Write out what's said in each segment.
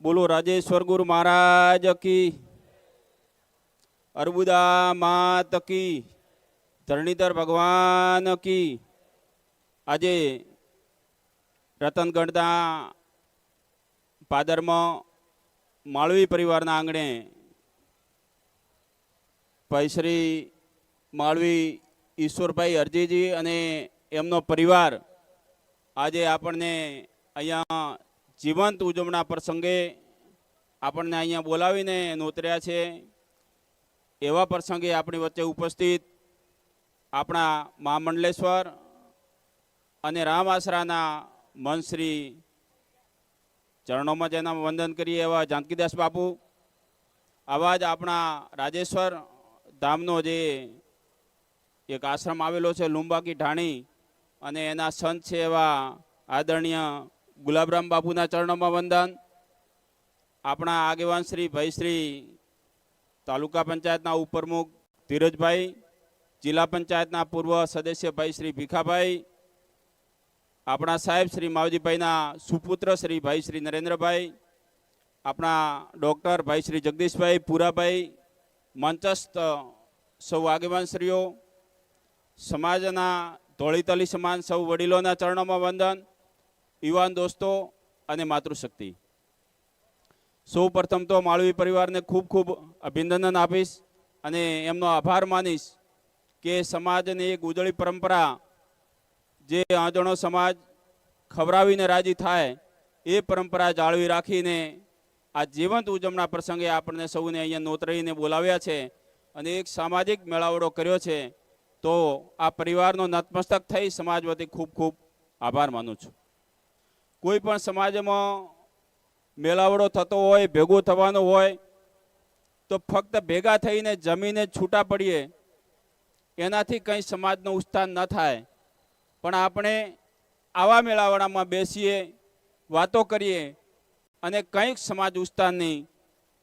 બોલો રાજેશ્વર ગુરુ મહારાજ કી. અર્બુદા માત કી. ધરણીધર ભગવાન કી. આજે રતનગઢના પાદરમાં માળવી પરિવારના આંગણે ભાઈ શ્રી માળવી ઈશ્વરભાઈ અરજીજી અને એમનો પરિવાર આજે આપણને અહીંયા જીવંત ઉજવણા પ્રસંગે આપણને અહીંયા બોલાવીને નોતર્યા છે. એવા પ્રસંગે આપણી વચ્ચે ઉપસ્થિત આપણા મહામંડલેશ્વર અને રામ આશરાના મનશ્રી ચરણોમાં જેના વંદન કરીએ એવા જાનકીદાસ બાપુ, આવા જ આપણા રાજેશ્વર ધામનો જે એક આશ્રમ આવેલો છે લુંબાકી ઢાણી અને એના સંત છે એવા આદરણીય ગુલાબરામ બાપુના ચરણોમાં વંદન. આપણા આગેવાન શ્રી ભાઈશ્રી તાલુકા પંચાયતના ઉપપ્રમુખ ધીરજભાઈ, જિલ્લા પંચાયતના પૂર્વ સદસ્ય ભાઈ શ્રી ભીખાભાઈ, આપણા સાહેબ શ્રી માવજીભાઈના સુપુત્ર શ્રી ભાઈ શ્રી નરેન્દ્રભાઈ, આપણા ડૉક્ટર ભાઈ શ્રી જગદીશભાઈ પુરાભાઈ, મંચસ્થ સૌ આગેવાનશ્રીઓ, સમાજના ધોળીતલી સમાન સૌ વડીલોના ચરણોમાં વંદન. યુવાન દોસ્તો અને માતૃશક્તિ. સૌ પ્રથમ તો માળવી પરિવારને ખૂબ ખૂબ અભિનંદન આપીશ અને એમનો આભાર માનીશ કે સમાજની એક ઉજળી પરંપરા જે આંજણો સમાજ ખવરાવીને રાજી થાય એ પરંપરા જાળવી રાખીને આ જીવંત ઉજવણા પ્રસંગે આપણને સૌને અહીંયા નોતરીને બોલાવ્યા છે અને એક સામાજિક મેળાવડો કર્યો છે. તો આ પરિવારનો નતમસ્તક થઈ સમાજ વતી ખૂબ ખૂબ આભાર માનું છું. કોઈ પણ સમાજમાં મેળાવડો થતો હોય, ભેગો થવાનો હોય, તો ફક્ત ભેગા થઈને જમીને છૂટા પડીએ. એનાથી કંઈ સમાજનો ઉત્થાન ન થાય. પણ આપણે આવા મેળાવડામાં બેસીએ, વાતો કરીએ અને કંઈક સમાજ ઉત્થાનની,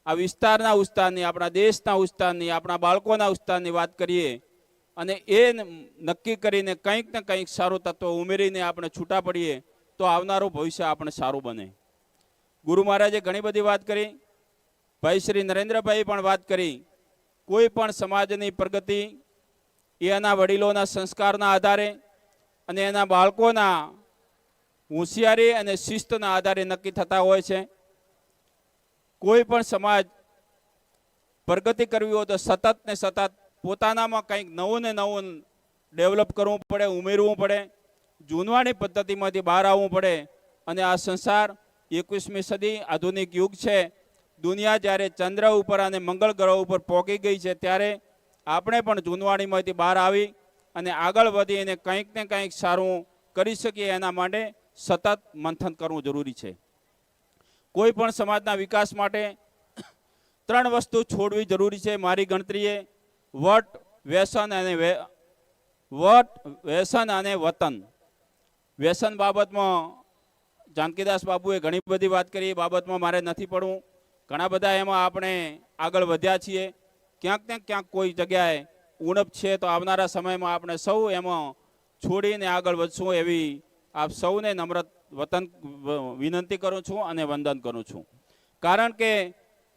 આ વિસ્તારના ઉસ્તાનની આપણા દેશના ઉત્થાનની, આપણા બાળકોના ઉત્થાનની વાત કરીએ અને એ નક્કી કરીને કંઈક ને કંઈક સારું તત્વ ઉમેરીને આપણે છૂટા પડીએ. તો આવનારું ભવિષ્ય આપણે સારું બને. ગુરુ મહારાજે ઘણી બધી વાત કરી. ભાઈ શ્રી નરેન્દ્રભાઈ પણ વાત કરી. કોઈ પણ સમાજની પ્રગતિ એના વડીલોના સંસ્કારના આધારે અને એના બાળકોના હોશિયારી અને શિસ્તના આધારે નક્કી થતા હોય છે. કોઈ પણ સમાજ પ્રગતિ કરવી હોય તો સતત ને સતત પોતાનામાં કંઈક નવું ને નવું ડેવલપ કરવું પડે, ઉમેરવું પડે. જૂનવાણી પદ્ધતિમાંથી બહાર આવવું પડે અને આ સંસાર એકવીસમી સદી આધુનિક યુગ છે. દુનિયા જ્યારે ચંદ્ર ઉપર અને મંગળ ગ્રહ ઉપર પહોંચી ગઈ છે ત્યારે આપણે પણ જૂનવાણીમાંથી બહાર આવી અને આગળ વધીને કંઈક ને કંઈક સારું કરી શકીએ એના માટે સતત મંથન કરવું જરૂરી છે. કોઈ પણ સમાજના વિકાસ માટે ત્રણ વસ્તુ છોડવી જરૂરી છે મારી ગણતરીએ. વટ, વ્યસન અને વટ, વ્યસન અને વતન. વ્યસન બાબતમાં જાનકીદાસ બાબુએ ઘણી બધી વાત કરી, એ બાબતમાં મારે નથી પડવું. ઘણા બધા એમાં આપણે આગળ વધ્યા છીએ. ક્યાંક ને ક્યાંક કોઈ જગ્યાએ ઉણપ છે તો આવનારા સમયમાં આપણે સૌ એમાં છોડીને આગળ વધશું એવી આપ સૌને નમ્ર વતન વિનંતી કરું છું અને વંદન કરું છું. કારણ કે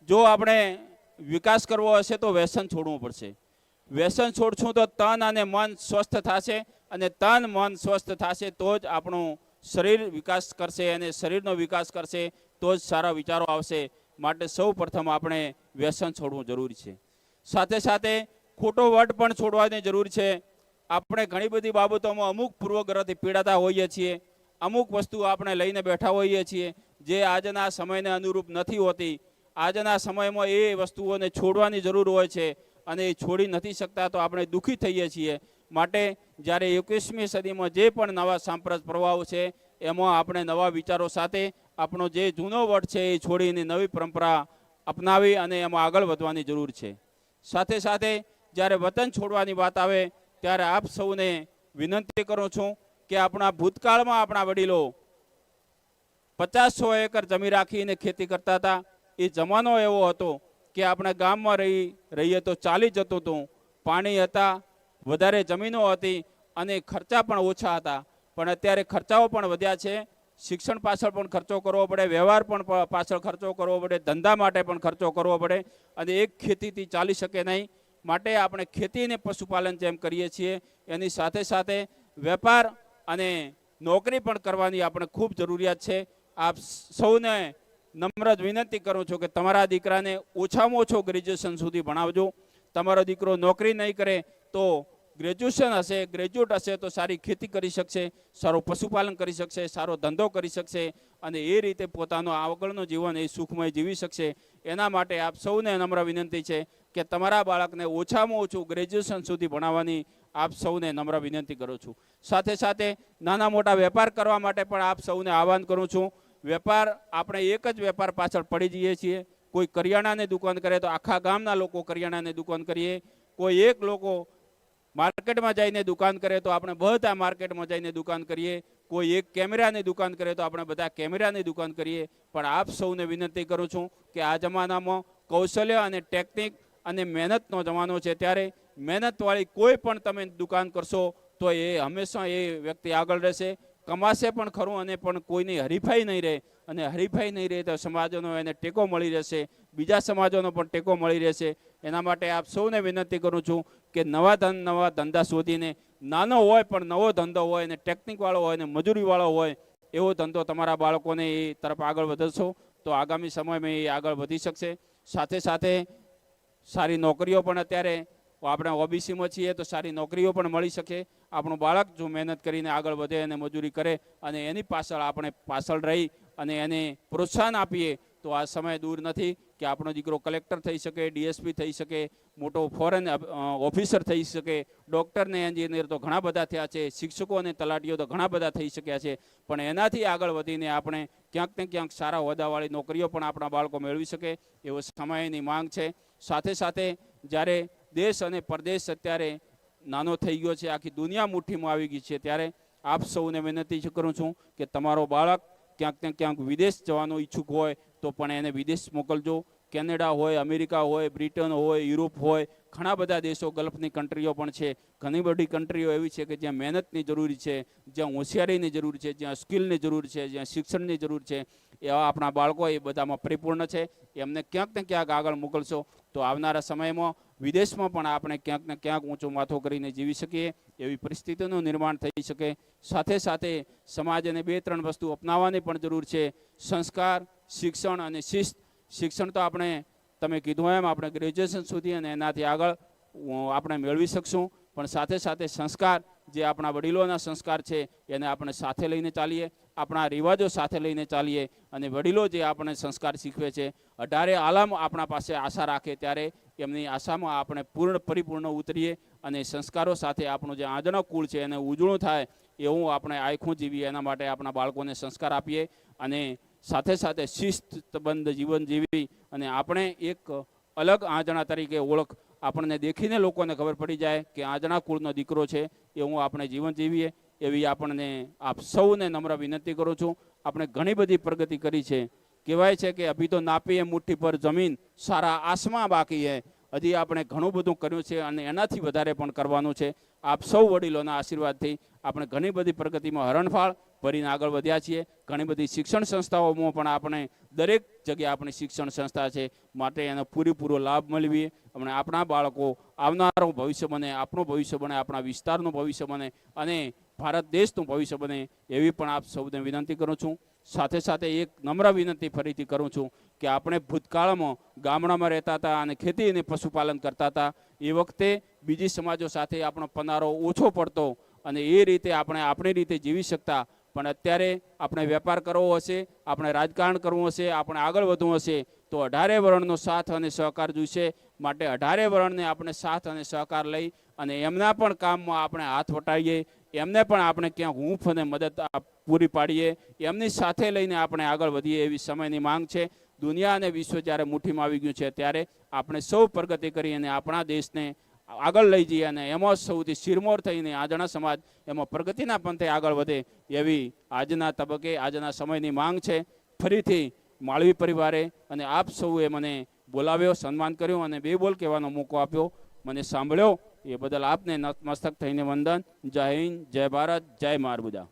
જો આપણે વિકાસ કરવો હશે તો વ્યસન છોડવું પડશે. વ્યસન છોડશું તો તન અને મન સ્વસ્થ થશે. અને તન મન સ્વસ્થ થશે તો જ આપણું શરીર વિકાસ કરશે અને શરીરનો વિકાસ કરશે તો જ સારા વિચારો આવશે. માટે સૌ પ્રથમ આપણે વ્યસન છોડવું જરૂરી છે. સાથે સાથે ખોટો વટ પણ છોડવાની જરૂર છે. આપણે ઘણી બધી બાબતોમાં અમુક પૂર્વગ્રહથી પીડાતા હોઈએ છીએ. અમુક વસ્તુ આપણે લઈને બેઠા હોઈએ છીએ જે આજના સમયને અનુરૂપ નથી હોતી. આજના સમયમાં એ વસ્તુઓને છોડવાની જરૂર હોય છે અને એ છોડી નથી શકતા તો આપણે દુઃખી થઈએ છીએ. માટે જ્યારે એકવીસમી સદીમાં જે પણ નવા સાંપ્રત પ્રવાહો છે, એમાં આપણે નવા વિચારો સાથે આપણો જે જૂનો વટ છે એ છોડીને નવી પરંપરા અપનાવી અને એમાં આગળ વધવાની જરૂર છે. સાથે સાથે જ્યારે વતન છોડવાની વાત આવે, ત્યારે આપ સૌને વિનંતી કરું છું કે આપણા ભૂતકાળમાં આપણા વડીલો પચાસ સો એકર જમીન રાખીને ખેતી કરતા હતા. એ જમાનો એવો હતો કે આપણે ગામમાં રહી રહીએ તો ચાલી જતું હતું. પાણી હતા વધારે જમીનો હતી અને ખર્ચા પણ ઓછા હતા. પણ અત્યારે ખર્ચાઓ પણ વધ્યા છે. શિક્ષણ પાછળ પણ ખર્ચો કરવો પડે, વ્યવહાર પણ પાછળ ખર્ચો કરવો પડે, ધંધા માટે પણ ખર્ચો કરવો પડે અને એક ખેતીથી ચાલી શકે નહીં. માટે આપણે ખેતી અને પશુપાલન જેમ કરીએ છીએ, એની સાથે સાથે વેપાર અને નોકરી પણ કરવાની આપણે ખૂબ જરૂરિયાત છે. આપ સૌને નમ્ર વિનંતી કરું છું કે તમારા દીકરાને ઓછામાં ઓછો ગ્રેજ્યુએશન સુધી ભણાવજો. તમારો દીકરો નોકરી નહીં કરે તો ગ્રેજ્યુએશન હશે ગ્રેજ્યુએટ હશે તો સારી ખેતી કરી શકશે, સારું પશુપાલન કરી શકશે, સારો ધંધો કરી શકશે અને એ રીતે પોતાનો આગળનું જીવન એ સુખમય જીવી શકશે. એના માટે આપ સૌને નમ્ર વિનંતી છે કે તમારા બાળકને ઓછામાં ઓછું ગ્રેજ્યુએશન સુધી ભણાવવાની આપ સૌને નમ્ર વિનંતી કરું છું. સાથે સાથે નાના મોટા વેપાર કરવા માટે પણ આપ સૌને આહવાન કરું છું. વેપાર, આપણે એક જ વેપાર પાછળ પડી જઈએ છીએ. કોઈ કરિયાણાની દુકાન કરે તો આખા ગામના લોકો કરિયાણાની દુકાન કરીએ. કોઈ એક લોકો માર્કેટમાં જઈને દુકાન કરે તો આપણે બધા માર્કેટમાં જઈને દુકાન કરીએ. કોઈ એક કેમેરાની દુકાન કરે તો આપણે બધા કેમેરાની દુકાન કરીએ. પણ આપ સૌને વિનંતી કરું છું કે આ જમાનામાં કૌશલ્ય અને ટેકનિક અને મહેનતનો જમાનો છે ત્યારે મહેનતવાળી કોઈ પણ તમે દુકાન કરશો તો એ હંમેશા એ વ્યક્તિ આગળ રહેશે. કમાશે પણ ખરું અને પણ કોઈની હરીફાઈ નહીં રહે. અને હરીફાઈ નહીં રહે તો સમાજોનો એને ટેકો મળી રહેશે, બીજા સમાજોનો પણ ટેકો મળી રહેશે. એના માટે આપ સૌને વિનંતી કરું છું કે નવા ધન, નવા ધંધા શોધીને, નાનો હોય પણ નવો ધંધો હોય ને ટેકનિકવાળો હોય ને મજૂરીવાળો હોય, એવો ધંધો તમારા બાળકોને એ તરફ આગળ વધશો તો આગામી સમયમાં એ આગળ વધી શકશે. સાથે સાથે સારી નોકરીઓ પણ અત્યારે, આપણે ઓબીસીમાં છીએ તો સારી નોકરીઓ પણ મળી શકે. આપણું બાળક જો મહેનત કરીને આગળ વધે અને મજૂરી કરે અને એની પાછળ આપણે પાછળ રહી અને એને પ્રોત્સાહન આપીએ, તો આ સમય દૂર નથી કે આપણો દીકરો કલેક્ટર થઈ શકે, ડીએસપી થઈ શકે, મોટો ફોરેન ઓફિસર થઈ શકે ડૉક્ટર ને એન્જિનિયર તો ઘણા બધા થયા છે, શિક્ષકો અને તલાટીઓ તો ઘણા બધા થઈ શક્યા છે, પણ એનાથી આગળ વધીને આપણે ક્યાંક ને ક્યાંક સારા હોદ્દાવાળી નોકરીઓ પણ આપણા બાળકો મેળવી શકે એવો સમયની માંગ છે. સાથે સાથે જ્યારે દેશ અને પરદેશ અત્યારે નાનો થઈ ગયો છે, આખી દુનિયા મુઠ્ઠીમાં આવી ગઈ છે, ત્યારે આપ સૌને વિનંતી કરું છું કે તમારો બાળક ક્યાંક ને ક્યાંક વિદેશ જવાનો ઈચ્છુક હોય, તો પણ એને વિદેશ મોકલજો. કેનેડા હોય, અમેરિકા હોય, બ્રિટન હોય, યુરોપ હોય, ઘણા બધા દેશો ગલ્ફની કન્ટ્રીઓ પણ છે. ઘણી બધી કન્ટ્રીઓ એવી છે કે જ્યાં મહેનતની જરૂરી છે, જ્યાં હોશિયારીની જરૂર છે, જ્યાં સ્કિલની જરૂર છે, જ્યાં શિક્ષણની જરૂર છે. એવા આપણા બાળકો એ બધામાં પરિપૂર્ણ છે. એમને ક્યાંક ને ક્યાંક આગળ મોકલશો તો આવનારા સમયમાં વિદેશમાં પણ આપણે ક્યાંક ને ક્યાંક ઊંચો માથો કરીને જીવી શકીએ, એવી પરિસ્થિતિનું નિર્માણ થઈ શકે. સાથે સાથે સમાજને બે ત્રણ વસ્તુ અપનાવવાની પણ જરૂર છે. સંસ્કાર, શિક્ષણ અને શિસ્ત. શિક્ષણ તો આપણે, તમે કીધું એમ, આપણે ગ્રેજ્યુએશન સુધી અને એનાથી આગળ આપણે મેળવી શકશું. પણ સાથે સાથે સંસ્કાર, જે આપણા વડીલોના સંસ્કાર છે, એને આપણે સાથે લઈને ચાલીએ. આપણા રિવાજો સાથે લઈને ચાલીએ અને વડીલો જે આપણે સંસ્કાર શીખવે છે, અઢારે આલામ આપણા પાસે આશા રાખે ત્યારે એમની આશામાં આપણે પૂર્ણ પરિપૂર્ણ ઉતરીએ અને સંસ્કારો સાથે આપણું જે આંધણો કુળ છે એને ઉજળું થાય એવું આપણે આખું જીવીએ, એના માટે આપણા બાળકોને સંસ્કાર આપીએ અને સાથે સાથે શિસ્તબંધ જીવન જીવી અને આપણે એક અલગ આંજણા તરીકે ઓળખ આપણને દેખીને લોકોને ખબર પડી જાય કે આંજણા કુળનો દીકરો છે, એવું આપણે જીવન જીવીએ એવી આપણને આપ સૌને નમ્ર વિનંતી કરું છું. આપણે ઘણી બધી પ્રગતિ કરી છે. કહેવાય છે કે અભી તો નાપીએ મુઠ્ઠી પર જમીન, સારા આસમાં બાકી હે. હજી આપણે ઘણું બધું કર્યું છે અને એનાથી વધારે પણ કરવાનું છે. આપ સૌ વડીલોના આશીર્વાદથી આપણે ઘણી બધી પ્રગતિમાં હરણફાળ ભરીને આગળ વધ્યા છીએ. ઘણી બધી શિક્ષણ સંસ્થાઓમાં પણ આપણે દરેક જગ્યાએ આપણી શિક્ષણ સંસ્થા છે. માટે એનો પૂરેપૂરો લાભ મળવીએ. આપણે આપણા બાળકો આવનારું ભવિષ્ય બને, આપણું ભવિષ્ય બને, આપણા વિસ્તારનું ભવિષ્ય બને અને ભારત દેશનું ભવિષ્ય બને એવી પણ આપ સૌને વિનંતી કરું છું. સાથે સાથે એક નમ્ર વિનંતી ફરીથી કરું છું કે આપણે ભૂતકાળમાં ગામડામાં રહેતા હતા અને ખેતી અને પશુપાલન કરતા હતા. એ વખતે બીજી સમાજો સાથે આપણો પનારો ઓછો પડતો અને એ રીતે આપણે આપણી રીતે જીવી શકતા. પણ અત્યારે આપણે વેપાર કરવો હશે, આપણે રાજકારણ કરવું હશે, આપણે આગળ વધવું હશે, તો અઢારે વર્ણનો સાથ અને સહકાર જોઈશે. માટે અઢારે વર્ણને આપણે સાથ અને સહકાર લઈ અને એમના પણ કામમાં આપણે હાથ વટાવીએ, એમને પણ આપણે ક્યાંક હૂંફ અને મદદ પૂરી પાડીએ, એમની સાથે લઈને આપણે આગળ વધીએ એવી સમયની માંગ છે. દુનિયા અને વિશ્વ જ્યારે મુઠ્ઠીમાં આવી ગયું છે ત્યારે આપણે સૌ પ્રગતિ કરી અને આપણા દેશને આગળ લઈ જઈએ અને એમાં સૌથી શિરમોર થઈને આજના સમાજ એમાં પ્રગતિના પંથે આગળ વધે એવી આજના તબક્કે, આજના સમયની માંગ છે. ફરીથી માળવી પરિવારે અને આપ સૌએ મને બોલાવ્યો, સન્માન કર્યું અને બે બોલ કહેવાનો મોકો આપ્યો. મને સાંભળ્યો. એ બદલ આપને નતમસ્તક થઈને વંદન. જય હિન્દ જય ભારત જય મારબુદા.